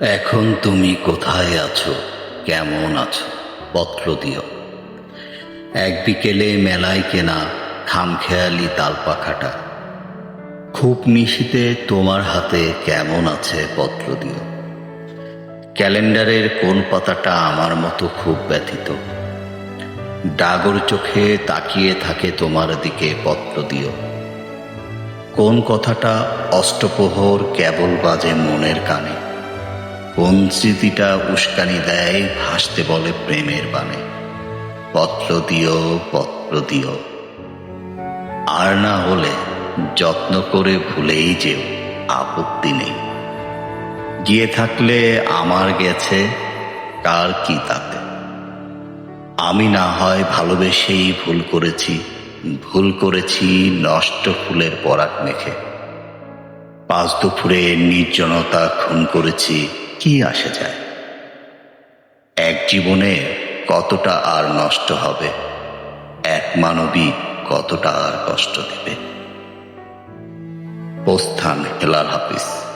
এখন তুমি কোথায় আছো? কেমন আছো? পত্র দিও। এক বিকেলে মেলায় কেনা খামখেয়ালি তালপাখাটা। খুব নিশিতে তোমার হাতে কেমন আছে পত্র দিও। ক্যালেন্ডারের কোন পাতাটা আমার মতো খুব ব্যথিত। ডাগর চোখে তাকিয়ে থাকে তোমার দিকে পত্র দিও। কোন কথাটা অষ্টপ্রহর কেবল বাজে মনের কানে। কোন স্মৃতিটা উস্কানি দেয়, ভাসতে বলে প্রেমের বানে পত্র দিও পত্র দিও। আর না হলে যত্ন করে ভুলেই যেও, আপত্তি নেই। গিয়ে থাকলে আমার গেছে, কার কি তাতে? আমি না হয় ভালোবেসেই ভুল করেছি ভুল করেছি নষ্ট ফুলের পরাগ মেখে। পাঁচ দুপুরে নির্জনতা খুন করেছি কি আসে যায়। এক জীবনে কতটা আর নষ্ট হবে, এক মানবী কতটা আর কষ্ট দেবে? প্রস্থান হেলাল হাফিজ।